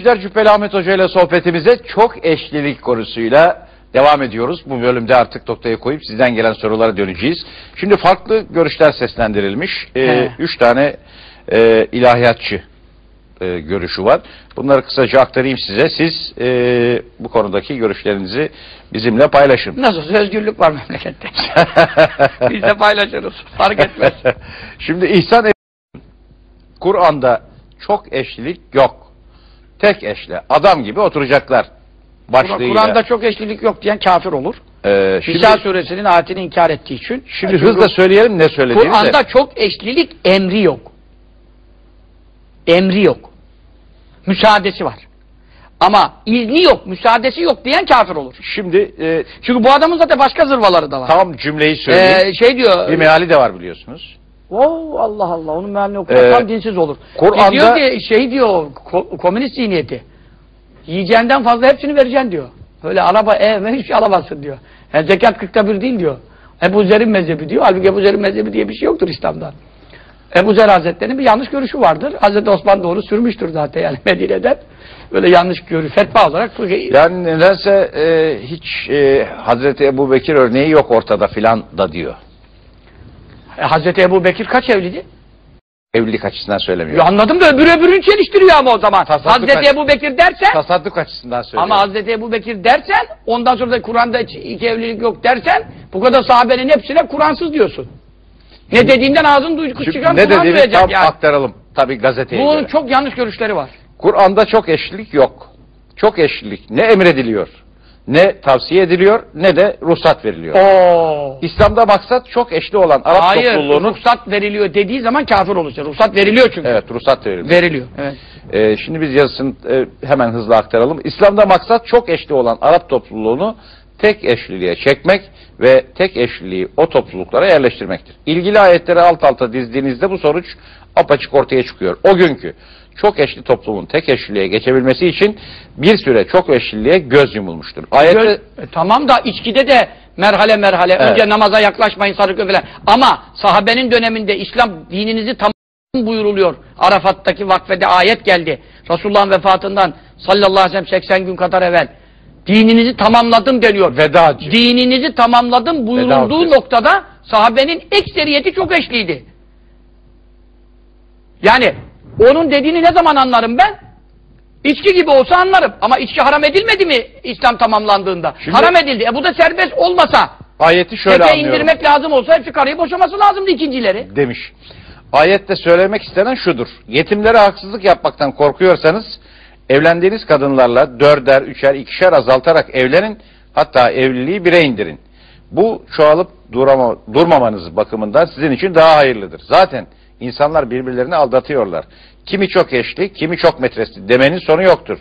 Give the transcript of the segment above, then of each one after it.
Bizler Cübbeli Ahmet Hoca ile sohbetimize çok eşlilik konusuyla devam ediyoruz. Bu bölümde artık noktaya koyup sizden gelen sorulara döneceğiz. Şimdi farklı görüşler seslendirilmiş. Ee, üç tane e, ilahiyatçı e, görüşü var. Bunları kısaca aktarayım size. Siz e, bu konudaki görüşlerinizi bizimle paylaşın. Nasıl olsa özgürlük var memlekette. Biz de paylaşırız. Fark etmez. Şimdi İhsan Kur'an'da çok eşlilik yok. Tek eşle. Adam gibi oturacaklar. Başlığıyla. Kur'an'da çok eşlilik yok diyen kafir olur. Ee, şimdi, Nisa suresinin ayetini inkar ettiği için. şimdi Çünkü hızla söyleyelim ne söylediğini. Kur'an'da çok eşlilik emri yok. Emri yok. Müsaadesi var. Ama izni yok, müsaadesi yok diyen kafir olur. Şimdi e, Çünkü bu adamın zaten başka zırvaları da var. tam cümleyi söyleyeyim. Ee, şey diyor. bir meali de var biliyorsunuz. Oo, Allah Allah onun mealini okumak Ee, tam dinsiz olur. Kur'an'da- Diyor ki şey diyor ko- komünist zihniyeti. Yiyeceğinden fazla hepsini vereceksin diyor. Öyle araba ev hiçbir şey alamazsın diyor. Yani zekat kırkta bir değil diyor. Ebu Zer'in mezhebi diyor. Halbuki Ebu Zer'in mezhebi diye bir şey yoktur İslam'da. Ebu Zer Hazretleri'nin bir yanlış görüşü vardır. Hazreti Osman da onu sürmüştür zaten yani Medine'den. Böyle yanlış görüş, fetva olarak. Yani nedense e, hiç e, Hazreti Ebu Bekir örneği yok ortada filan da diyor. E, Hazreti Ebu Bekir kaç evliydi? Evlilik açısından söylemiyor. Ya anladım da öbürü öbürünü çeliştiriyor ama o zaman. Tasadduk Hazreti Ebu Bekir dersen Tasadduk açısından söylüyor. Ama Hazreti Ebu Bekir dersen, ondan sonra da Kur'an'da iki evlilik yok dersen, bu kadar sahabenin hepsine Kur'ansız diyorsun. Ne dediğinden ağzın Şimdi çıkan ne Kur'an duyacak tam yani. aktaralım. Tabi gazeteye Bunun göre. çok yanlış görüşleri var. Kur'an'da çok eşlilik yok. Çok eşlilik ne emrediliyor, ne tavsiye ediliyor, ne de ruhsat veriliyor. Oo. İslam'da maksat çok eşli olan Arap Hayır, topluluğunun... ruhsat veriliyor dediği zaman kafir olacak. Ruhsat veriliyor çünkü. Evet, ruhsat veriliyor. Veriliyor. Evet. Ee, şimdi biz yazısını e, hemen hızlı aktaralım. İslam'da maksat çok eşli olan Arap topluluğunu tek eşliliğe çekmek ve tek eşliliği o topluluklara yerleştirmektir. İlgili ayetleri alt alta dizdiğinizde bu sonuç apaçık ortaya çıkıyor. O günkü çok eşli toplumun tek eşliliğe geçebilmesi için bir süre çok eşliliğe göz yumulmuştur. Ayette Göz- e, tamam da içkide de merhale merhale Evet. önce namaza yaklaşmayın sarıklı falan. Ama sahabenin döneminde İslam dininizi tamam buyuruluyor. Arafat'taki vakfede ayet geldi. Resulullah'ın vefatından sallallahu aleyhi ve sellem 80 gün kadar evvel. Dininizi tamamladım deniyor. vedacı. Dininizi tamamladım buyurulduğu Veda noktada sahabenin ekseriyeti çok eşliydi. Yani onun dediğini ne zaman anlarım ben? İçki gibi olsa anlarım. Ama içki haram edilmedi mi İslam tamamlandığında? Şimdi- haram edildi. E bu da serbest olmasa, Ayeti şöyle teke anlıyorum. indirmek lazım olsa hepsi karıyı boşaması lazımdı ikincileri. demiş. Ayette söylemek istenen şudur. Yetimlere haksızlık yapmaktan korkuyorsanız evlendiğiniz kadınlarla dörder, üçer, ikişer azaltarak evlenin. Hatta evliliği bire indirin. Bu çoğalıp durama, durmamanız bakımından sizin için daha hayırlıdır. Zaten insanlar birbirlerini aldatıyorlar. Kimi çok eşli, kimi çok metresli demenin sonu yoktur.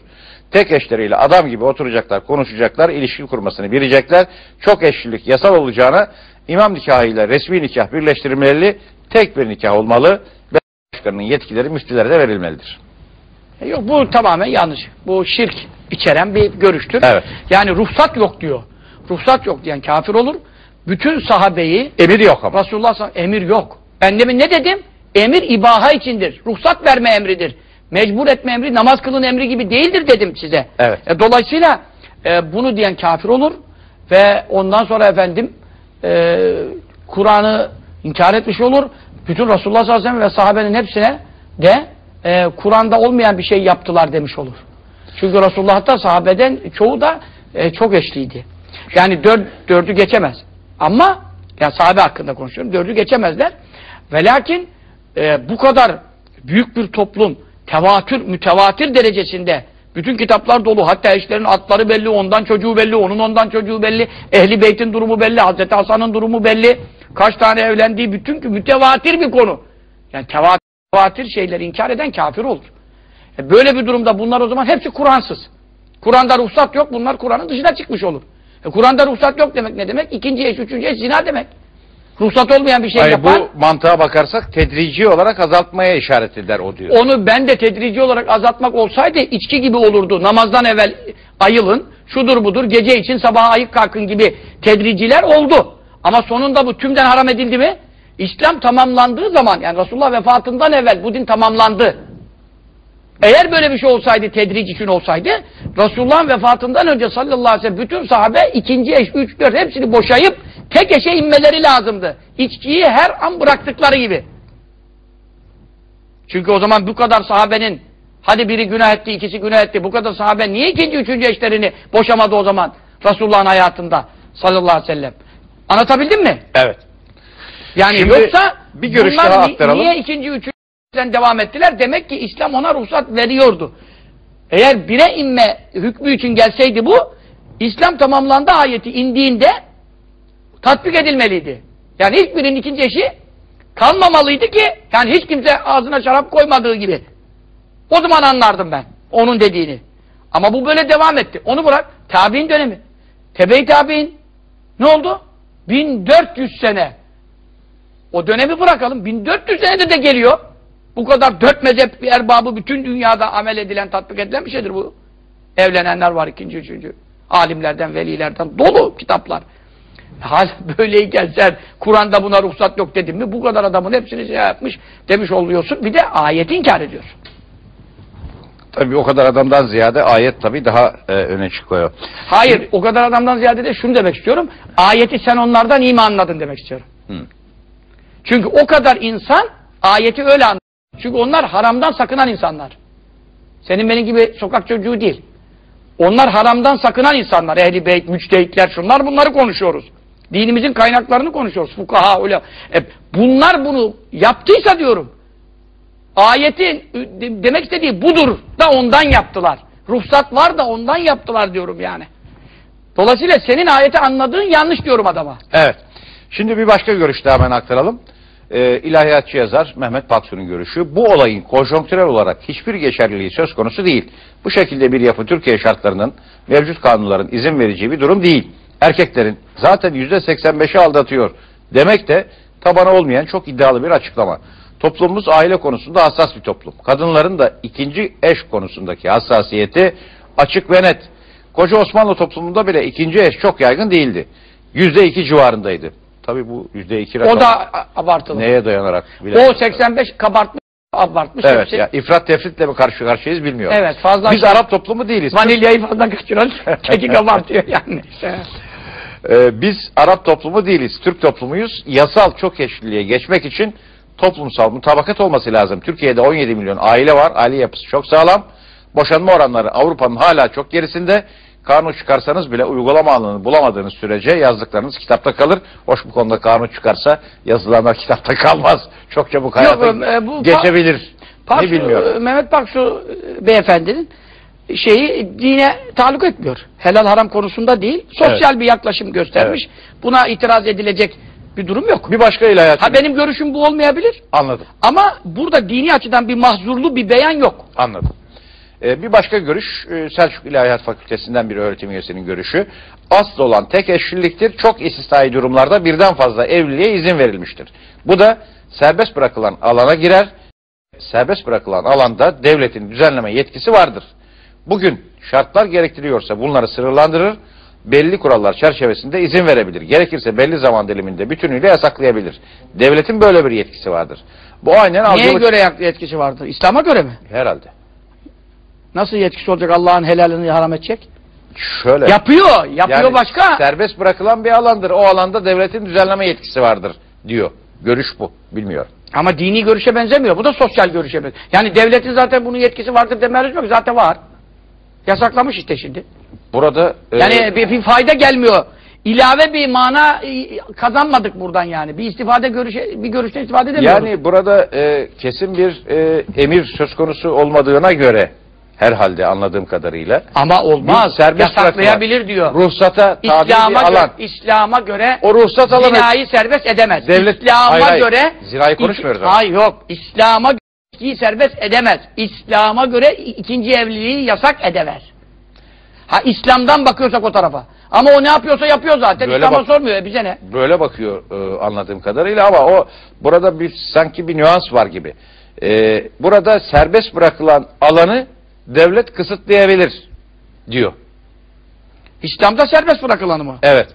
Tek eşleriyle adam gibi oturacaklar, konuşacaklar, ilişki kurmasını bilecekler. Çok eşlilik yasal olacağına imam nikahıyla resmi nikah birleştirilmeli, tek bir nikah olmalı ve başkanının yetkileri müftülere de verilmelidir. E yok bu tamamen yanlış. Bu şirk içeren bir görüştür. Evet. Yani ruhsat yok diyor. Ruhsat yok diyen kafir olur. Bütün sahabeyi Emir yok ama. Resulullah emir yok. Ben demin ne dedim? Emir ibaha içindir. Ruhsat verme emridir. Mecbur etme emri, namaz kılın emri gibi değildir dedim size. Evet. E, dolayısıyla e, bunu diyen kafir olur ve ondan sonra efendim e, Kur'an'ı inkar etmiş olur. Bütün Resulullah sallallahu aleyhi ve sellem ve sahabenin hepsine de e, Kur'an'da olmayan bir şey yaptılar demiş olur. Çünkü Resulullah'ta sahabeden çoğu da e, çok eşliydi. Yani dört, dördü geçemez. Ama yani sahabe hakkında konuşuyorum. Dördü geçemezler. Ve lakin e, bu kadar büyük bir toplum tevatür, mütevatir derecesinde bütün kitaplar dolu. Hatta eşlerin atları belli, ondan çocuğu belli, onun ondan çocuğu belli. Ehli beytin durumu belli, Hazreti Hasan'ın durumu belli. Kaç tane evlendiği bütün mütevatir bir konu. Yani tevatir şeyleri inkar eden kafir olur. E böyle bir durumda bunlar o zaman hepsi Kur'ansız. Kur'an'da ruhsat yok, bunlar Kur'an'ın dışına çıkmış olur. E Kur'an'da ruhsat yok demek ne demek? İkinci eş, üçüncü eş zina demek. Ruhsat olmayan bir şey Hayır, yapan, bu mantığa bakarsak tedrici olarak azaltmaya işaret eder o diyor. onu ben de tedrici olarak azaltmak olsaydı içki gibi olurdu. Namazdan evvel ayılın, şudur budur, gece için sabaha ayık kalkın gibi tedriciler oldu. Ama sonunda bu tümden haram edildi mi? İslam tamamlandığı zaman, yani Resulullah vefatından evvel bu din tamamlandı. Eğer böyle bir şey olsaydı, tedric için olsaydı, Resulullah'ın vefatından önce sallallahu aleyhi ve sellem bütün sahabe ikinci eş, üç, dört hepsini boşayıp tek eşe inmeleri lazımdı. İçkiyi her an bıraktıkları gibi. Çünkü o zaman bu kadar sahabenin hadi biri günah etti, ikisi günah etti. Bu kadar sahabe niye ikinci, üçüncü eşlerini boşamadı o zaman Resulullah'ın hayatında sallallahu aleyhi ve sellem? Anlatabildim mi? Evet. Yani Şimdi yoksa bir görüş bunlar daha aktaralım. niye ikinci, üçüncüden devam ettiler? Demek ki İslam ona ruhsat veriyordu. Eğer bire inme hükmü için gelseydi bu, İslam tamamlandı ayeti indiğinde tatbik edilmeliydi. Yani hiçbirinin ikinci eşi kalmamalıydı ki, yani hiç kimse ağzına şarap koymadığı gibi. O zaman anlardım ben onun dediğini. Ama bu böyle devam etti. Onu bırak. Tabi'in dönemi. Tebe-i tabi'in. Ne oldu? 1400 sene. O dönemi bırakalım. 1400 senede de geliyor. Bu kadar dört mezhep erbabı bütün dünyada amel edilen, tatbik edilen bir şeydir bu. Evlenenler var ikinci, üçüncü. Alimlerden, velilerden dolu kitaplar. Hal böyleyken sen Kur'an'da buna ruhsat yok dedin mi bu kadar adamın hepsini şey yapmış demiş oluyorsun. Bir de ayeti inkar ediyorsun. Tabii o kadar adamdan ziyade ayet tabii daha e, öne çıkıyor. Hayır o kadar adamdan ziyade de şunu demek istiyorum. Ayeti sen onlardan iyi mi anladın demek istiyorum. Hı. Çünkü o kadar insan ayeti öyle anladı. Çünkü onlar haramdan sakınan insanlar. Senin benim gibi sokak çocuğu değil. Onlar haramdan sakınan insanlar. Ehli beyt, müçtehitler, şunlar bunları konuşuyoruz. Dinimizin kaynaklarını konuşuyoruz. Fukaha, öyle. E, bunlar bunu yaptıysa diyorum. Ayetin de- demek istediği budur da ondan yaptılar. Ruhsat var da ondan yaptılar diyorum yani. Dolayısıyla senin ayeti anladığın yanlış diyorum adama. Evet. Şimdi bir başka görüş daha hemen aktaralım. Ee, ilahiyatçı yazar Mehmet Paksu'nun görüşü. Bu olayın konjonktürel olarak hiçbir geçerliliği söz konusu değil. Bu şekilde bir yapı Türkiye şartlarının mevcut kanunların izin vereceği bir durum değil. Erkeklerin zaten %85'i aldatıyor demek de tabanı olmayan çok iddialı bir açıklama. Toplumumuz aile konusunda hassas bir toplum. Kadınların da ikinci eş konusundaki hassasiyeti açık ve net. Koca Osmanlı toplumunda bile ikinci eş çok yaygın değildi. Yüzde iki civarındaydı. Tabii bu yüzde iki rakam O da abartılı. neye dayanarak? O bilemiyorum. 85 kabartmış, abartmış. Evet hepsi. ya ifrat tefritle mi karşı karşıyayız bilmiyorum. Evet, fazla Biz şey- Arap toplumu değiliz. Vanilyayı fazla kaçıran keki abartıyor yani. Ee, biz Arap toplumu değiliz. Türk toplumuyuz. Yasal çok eşliliğe geçmek için toplumsal mutabakat olması lazım. Türkiye'de 17 milyon aile var. Aile yapısı çok sağlam. Boşanma oranları Avrupa'nın hala çok gerisinde. Kanun çıkarsanız bile uygulama alanını bulamadığınız sürece yazdıklarınız kitapta kalır. Hoş bu konuda kanun çıkarsa yazılanlar kitapta kalmaz. Çok çabuk hayata Yok, e, bu- geçebilir. Paksu, ne bilmiyorum. Mehmet Paksu beyefendinin şeyi dine taluk etmiyor. Helal haram konusunda değil. Sosyal bir yaklaşım göstermiş. Buna itiraz edilecek bir durum yok. Bir başka ilahiyatçı. Ha benim görüşüm bu olmayabilir. Anladım. Ama burada dini açıdan bir mahzurlu bir beyan yok. Anladım. Ee, bir başka görüş e, Selçuk İlahiyat Fakültesinden bir öğretim üyesinin görüşü. Asıl olan tek eşliliktir. Çok istisnai durumlarda birden fazla evliliğe izin verilmiştir. Bu da serbest bırakılan alana girer. Serbest bırakılan alanda devletin düzenleme yetkisi vardır. Bugün şartlar gerektiriyorsa bunları sınırlandırır, belli kurallar çerçevesinde izin verebilir. Gerekirse belli zaman diliminde bütünüyle yasaklayabilir. Devletin böyle bir yetkisi vardır. Bu aynen Neye avcılık- göre yak- yetkisi vardır? İslam'a göre mi? Herhalde. Nasıl yetkisi olacak Allah'ın helalini haram edecek? Şöyle. Yapıyor. Yapıyor Yani başka. Serbest bırakılan bir alandır. O alanda devletin düzenleme yetkisi vardır diyor. Görüş bu. Bilmiyorum. Ama dini görüşe benzemiyor. Bu da sosyal görüşe benziyor. Yani devletin zaten bunun yetkisi vardır demeniz yok. Zaten var. Yasaklamış işte şimdi. Burada e, Yani bir, bir fayda gelmiyor. İlave bir mana e, kazanmadık buradan yani. Bir istifade görüşe, bir görüşten istifade edemiyoruz. yani burada e, kesin bir e, emir söz konusu olmadığına göre herhalde anladığım kadarıyla ama olmaz. serbest Yasaklayabilir diyor. ruhsata tabi İslam'a bir göre, alan. İslam'a göre O ruhsat alanı zinayı serbest edemez. Devlet- İslam'a Hayır, hayır. göre Zinayı konuşmuyoruz ama. Hayır yok. İslam'a ilişkiyi serbest edemez. İslam'a göre ikinci evliliği yasak edemez. Ha İslam'dan bakıyorsak o tarafa. Ama o ne yapıyorsa yapıyor zaten. Böyle İslam'a sormuyor. E bize ne? böyle bakıyor e, anladığım kadarıyla ama o burada bir sanki bir nüans var gibi. E, burada serbest bırakılan alanı devlet kısıtlayabilir diyor. İslam'da serbest bırakılanı mı? Evet.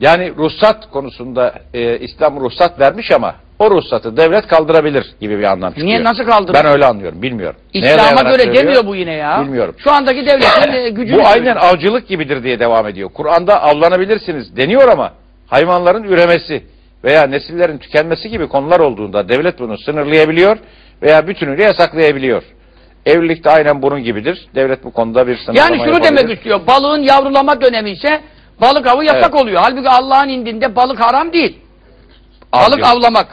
Yani ruhsat konusunda e, İslam ruhsat vermiş ama o ruhsatı devlet kaldırabilir gibi bir anlam çıkıyor. Niye, nasıl kaldırır? Ben öyle anlıyorum. Bilmiyorum. İslam'a göre söylüyor? demiyor bu yine ya. Bilmiyorum. Şu andaki devletin e, gücünü Bu aynen söylüyor. avcılık gibidir diye devam ediyor. Kur'an'da avlanabilirsiniz deniyor ama hayvanların üremesi veya nesillerin tükenmesi gibi konular olduğunda devlet bunu sınırlayabiliyor veya bütünüyle yasaklayabiliyor. Evlilik de aynen bunun gibidir. Devlet bu konuda bir sınırlama Yani şunu yapabilir. demek istiyor. Balığın yavrulama dönemi ise balık avı yasak Evet. oluyor. Halbuki Allah'ın indinde balık haram değil. Balık avlamak.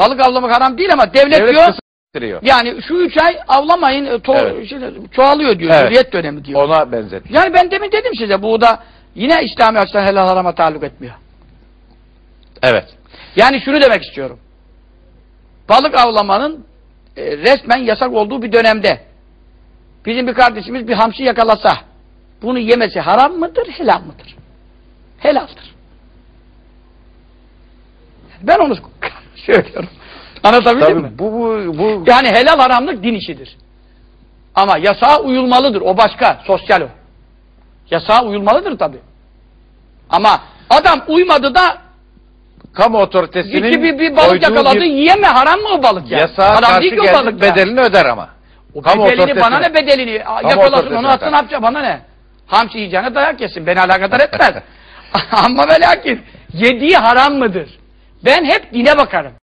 Balık avlamak haram değil ama devlet, Devlet diyor kısıtlıyor. yani şu üç ay avlamayın e, to- Evet. şey, çoğalıyor diyor. Evet. Hürriyet dönemi diyor. Ona benzet. Yani ben demin dedim size bu da yine İslami açıdan helal harama taalluk etmiyor. Evet. Yani şunu demek istiyorum. Balık avlamanın e, resmen yasak olduğu bir dönemde bizim bir kardeşimiz bir hamsi yakalasa bunu yemesi haram mıdır, helal mıdır? Helaldir. Ben onu söylüyorum. Anlatabildim Tabii mi? bu, bu, bu Yani helal haramlık din işidir. Ama yasağa uyulmalıdır. O başka. Sosyal o. Yasağa uyulmalıdır tabi. Ama adam uymadı da kamu otoritesinin gitti bir, bir balık yakaladı bir yiyeme haram mı o balık ya? yasağa haram karşı değil ki o balık ya. bedelini öder ama. O Kamu bedelini bana ne bedelini? Yakalasın onu atsın ne yapacak bana ne? Hamsi yiyeceğine dayak yesin. Beni alakadar etmez. Ama ve lakin yediği haram mıdır? Ben hep dine bakarım.